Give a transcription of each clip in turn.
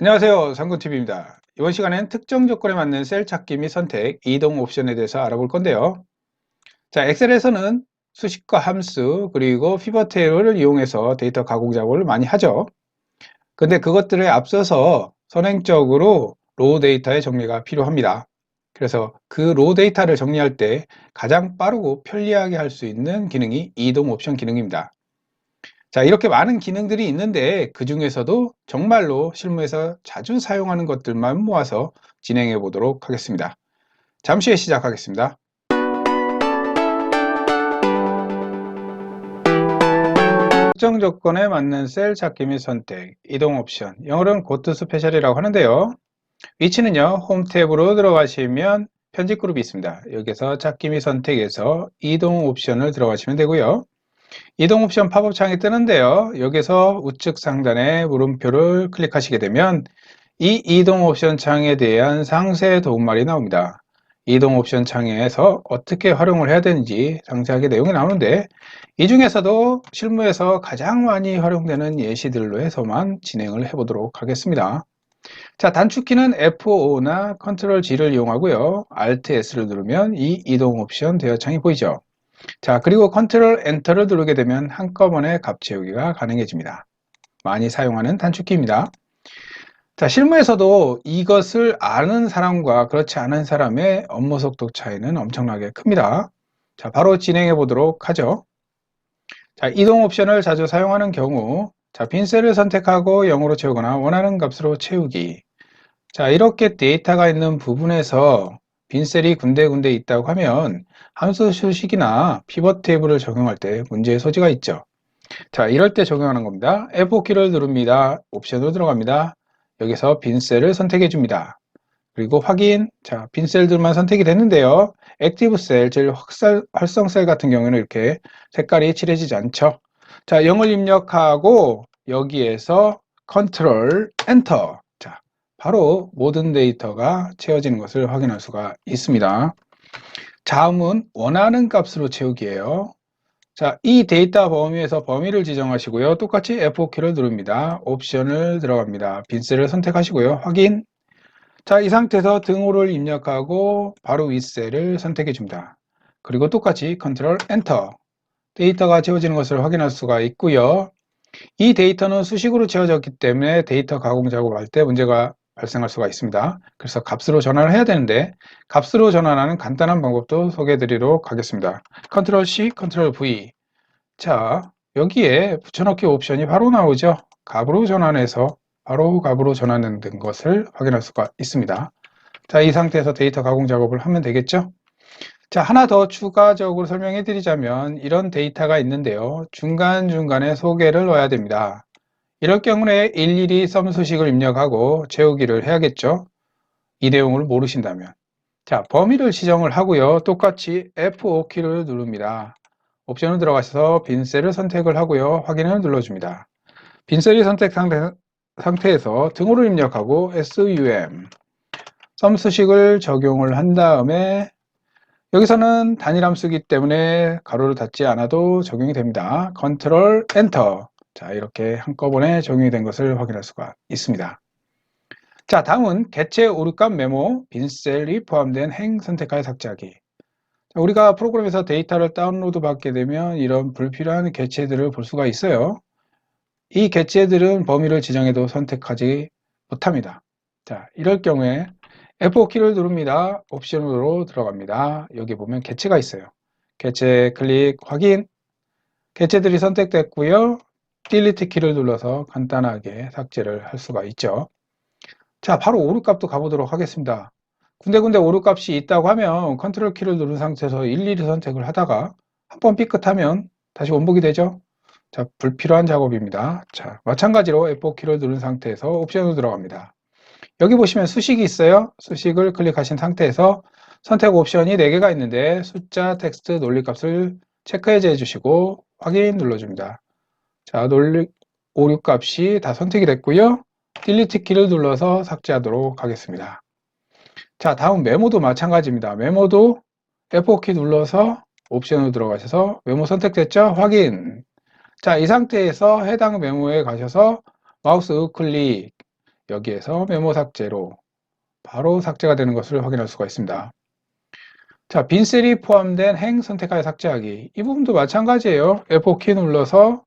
안녕하세요. 상군TV입니다. 이번 시간엔 특정 조건에 맞는 셀 찾기 및 선택, 이동 옵션에 대해서 알아볼 건데요. 자, 엑셀에서는 수식과 함수, 그리고 피벗 테이블을 이용해서 데이터 가공 작업을 많이 하죠. 근데 그것들에 앞서서 선행적으로 로우 데이터의 정리가 필요합니다. 그래서 그 로우 데이터를 정리할 때 가장 빠르고 편리하게 할 수 있는 기능이 이동 옵션 기능입니다. 자, 이렇게 많은 기능들이 있는데 그 중에서도 정말로 실무에서 자주 사용하는 것들만 모아서 진행해 보도록 하겠습니다. 잠시 후에 시작하겠습니다. 특정 조건에 맞는 셀 찾기 및 선택, 이동 옵션, 영어로는 고트 스페셜이라고 하는데요. 위치는요, 홈 탭으로 들어가시면 편집 그룹이 있습니다. 여기서 찾기 및 선택에서 이동 옵션을 들어가시면 되고요. 이동 옵션 팝업 창이 뜨는데요. 여기서 우측 상단에 물음표를 클릭하시게 되면 이 이동 옵션 창에 대한 상세 도움말이 나옵니다. 이동 옵션 창에서 어떻게 활용을 해야 되는지 상세하게 내용이 나오는데 이 중에서도 실무에서 가장 많이 활용되는 예시들로 해서만 진행을 해보도록 하겠습니다. 자, 단축키는 F5나 Ctrl G를 이용하고요. Alt S를 누르면 이 이동 옵션 대여창이 보이죠. 자, 그리고 Ctrl Enter를 누르게 되면 한꺼번에 값 채우기가 가능해집니다. 많이 사용하는 단축키입니다. 자, 실무에서도 이것을 아는 사람과 그렇지 않은 사람의 업무 속도 차이는 엄청나게 큽니다. 자, 바로 진행해 보도록 하죠. 자, 이동 옵션을 자주 사용하는 경우, 자, 빈 셀을 선택하고 0으로 채우거나 원하는 값으로 채우기. 자, 이렇게 데이터가 있는 부분에서 빈 셀이 군데군데 있다고 하면 함수 수식이나 피벗 테이블을 적용할 때 문제의 소지가 있죠. 자, 이럴 때 적용하는 겁니다. F4키를 누릅니다. 옵션으로 들어갑니다. 여기서 빈 셀을 선택해 줍니다. 그리고 확인, 자, 빈 셀들만 선택이 됐는데요. 액티브 셀, 즉 활성 셀 같은 경우에는 이렇게 색깔이 칠해지지 않죠. 자, 0을 입력하고 여기에서 컨트롤 엔터. 자, 바로 모든 데이터가 채워지는 것을 확인할 수가 있습니다. 다음은 원하는 값으로 채우기예요. 자, 이 데이터 범위에서 범위를 지정하시고요. 똑같이 F4키를 누릅니다. 옵션을 들어갑니다. 빈셀을 선택하시고요. 확인. 자, 이 상태에서 등호를 입력하고 바로 윗셀을 선택해 줍니다. 그리고 똑같이 컨트롤 엔터. 데이터가 채워지는 것을 확인할 수가 있고요. 이 데이터는 수식으로 채워졌기 때문에 데이터 가공 작업할 때 문제가 발생할 수가 있습니다. 그래서 값으로 전환을 해야 되는데 값으로 전환하는 간단한 방법도 소개해 드리도록 하겠습니다. 컨트롤 C, 컨트롤 V 자 여기에 붙여넣기 옵션이 바로 나오죠. 값으로 전환해서 바로 값으로 전환된 것을 확인할 수가 있습니다. 자, 이 상태에서 데이터 가공 작업을 하면 되겠죠? 자, 하나 더 추가적으로 설명해 드리자면 이런 데이터가 있는데요. 중간중간에 소개를 넣어야 됩니다. 이럴 경우에 일일이 썸 수식을 입력하고 채우기를 해야겠죠. 이 내용을 모르신다면. 자, 범위를 지정을 하고요. 똑같이 F5키를 누릅니다. 옵션을 들어가셔서 빈 셀을 선택을 하고요. 확인을 눌러줍니다. 빈 셀이 선택 상태, 상태에서 등호를 입력하고 SUM 썸 수식을 적용을 한 다음에 여기서는 단일 함수기 때문에 가로를 닫지 않아도 적용이 됩니다. 컨트롤 엔터 자, 이렇게 한꺼번에 적용이 된 것을 확인할 수가 있습니다. 자, 다음은 개체 오류값 메모, 빈셀이 포함된 행 선택하여 삭제하기. 자, 우리가 프로그램에서 데이터를 다운로드 받게 되면 이런 불필요한 개체들을 볼 수가 있어요. 이 개체들은 범위를 지정해도 선택하지 못합니다. 자, 이럴 경우에 F4키를 누릅니다. 옵션으로 들어갑니다. 여기 보면 개체가 있어요. 개체 클릭 확인. 개체들이 선택됐고요. 딜리트 키를 눌러서 간단하게 삭제를 할 수가 있죠. 자, 바로 오류값도 가보도록 하겠습니다. 군데군데 오류값이 있다고 하면 컨트롤 키를 누른 상태에서 일일이 선택을 하다가 한 번 삐끗하면 다시 원복이 되죠. 자, 불필요한 작업입니다. 자, 마찬가지로 F4 키를 누른 상태에서 옵션으로 들어갑니다. 여기 보시면 수식이 있어요. 수식을 클릭하신 상태에서 선택 옵션이 4개가 있는데 숫자, 텍스트, 논리값을 체크해 주시고 확인 눌러줍니다. 자, 논리 오류 값이 다 선택이 됐고요. 딜리트 키를 눌러서 삭제하도록 하겠습니다. 자, 다음 메모도 마찬가지입니다. 메모도 F4키 눌러서 옵션으로 들어가셔서 메모 선택됐죠? 확인. 자, 이 상태에서 해당 메모에 가셔서 마우스 우클릭 여기에서 메모 삭제로 바로 삭제가 되는 것을 확인할 수가 있습니다. 자, 빈 셀이 포함된 행 선택하여 삭제하기. 이 부분도 마찬가지예요. F4키 눌러서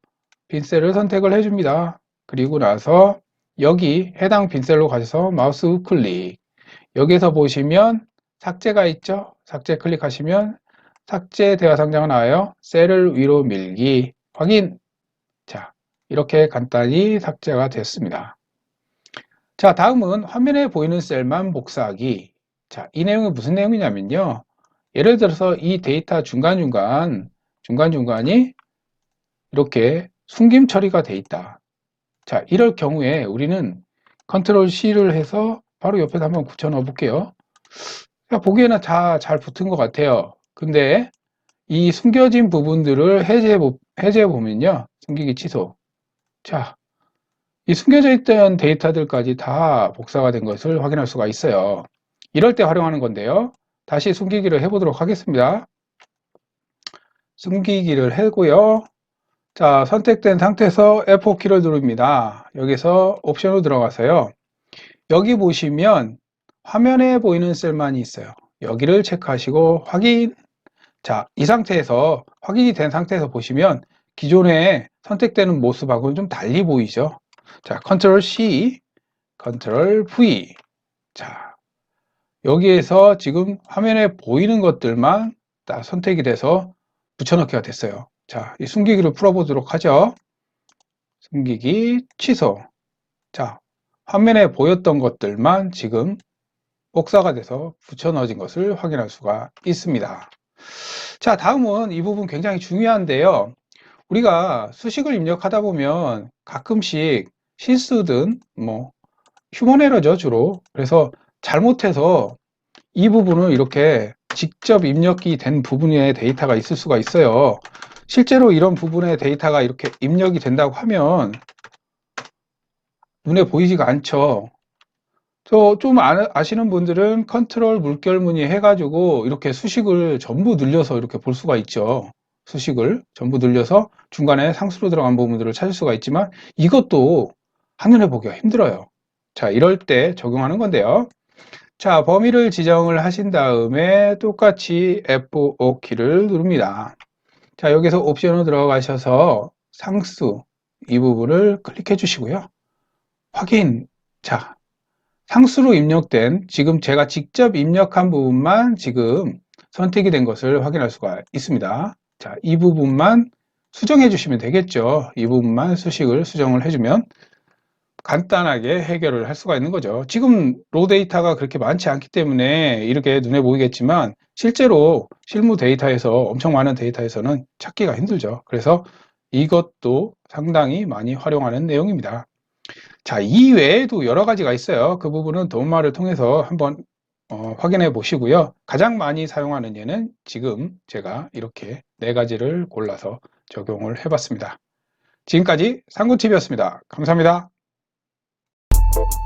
빈 셀을 선택을 해줍니다. 그리고 나서 여기 해당 빈 셀로 가셔서 마우스 우클릭. 여기에서 보시면 삭제가 있죠? 삭제 클릭하시면 삭제 대화 상자가 나와요. 셀을 위로 밀기. 확인. 자, 이렇게 간단히 삭제가 됐습니다. 자, 다음은 화면에 보이는 셀만 복사하기. 자, 이 내용이 무슨 내용이냐면요. 예를 들어서 이 데이터 중간중간, 중간중간이 이렇게 숨김 처리가 돼 있다. 자, 이럴 경우에 우리는 컨트롤 C를 해서 바로 옆에다 한번 붙여 넣어 볼게요. 자, 보기에는 다 잘 붙은 것 같아요. 근데 이 숨겨진 부분들을 해제해, 보, 해제해 보면요. 숨기기 취소. 자, 이 숨겨져 있던 데이터들까지 다 복사가 된 것을 확인할 수가 있어요. 이럴 때 활용하는 건데요. 다시 숨기기를 해보도록 하겠습니다. 숨기기를 하고요. 자, 선택된 상태에서 F4키를 누릅니다. 여기서 옵션으로 들어가서요. 여기 보시면 화면에 보이는 셀만이 있어요. 여기를 체크하시고 확인. 자, 이 상태에서 확인이 된 상태에서 보시면 기존에 선택되는 모습하고는 좀 달리 보이죠. 자, 컨트롤 C, 컨트롤 V. 자, 여기에서 지금 화면에 보이는 것들만 딱 선택이 돼서 붙여넣기가 됐어요. 자, 이 숨기기를 풀어보도록 하죠. 숨기기 취소. 자, 화면에 보였던 것들만 지금 복사가 돼서 붙여 넣어진 것을 확인할 수가 있습니다. 자, 다음은 이 부분 굉장히 중요한데요. 우리가 수식을 입력하다 보면 가끔씩 실수든 뭐 휴먼 에러죠 주로 그래서 잘못해서 이 부분을 이렇게 직접 입력이 된 부분의 데이터가 있을 수가 있어요 실제로 이런 부분의 데이터가 이렇게 입력이 된다고 하면 눈에 보이지가 않죠 저좀 아시는 분들은 컨트롤 물결 무늬 해가지고 이렇게 수식을 전부 늘려서 이렇게 볼 수가 있죠 수식을 전부 늘려서 중간에 상수로 들어간 부분들을 찾을 수가 있지만 이것도 한눈에 보기가 힘들어요. 자, 이럴 때 적용하는 건데요. 자, 범위를 지정을 하신 다음에 똑같이 F5 키를 누릅니다. 자, 여기서 옵션으로 들어가셔서 상수 이 부분을 클릭해 주시고요. 확인. 자, 상수로 입력된 지금 제가 직접 입력한 부분만 지금 선택이 된 것을 확인할 수가 있습니다. 자, 이 부분만 수정해 주시면 되겠죠. 이 부분만 수식을 수정을 해주면 간단하게 해결을 할 수가 있는 거죠. 지금 로 데이터가 그렇게 많지 않기 때문에 이렇게 눈에 보이겠지만 실제로 실무 데이터에서 엄청 많은 데이터에서는 찾기가 힘들죠. 그래서 이것도 상당히 많이 활용하는 내용입니다. 자, 이 외에도 여러 가지가 있어요. 그 부분은 도움말을 통해서 한번 어, 확인해 보시고요. 가장 많이 사용하는 예는 지금 제가 이렇게 네 가지를 골라서 적용을 해 봤습니다. 지금까지 상구TV였습니다. 감사합니다. Thank you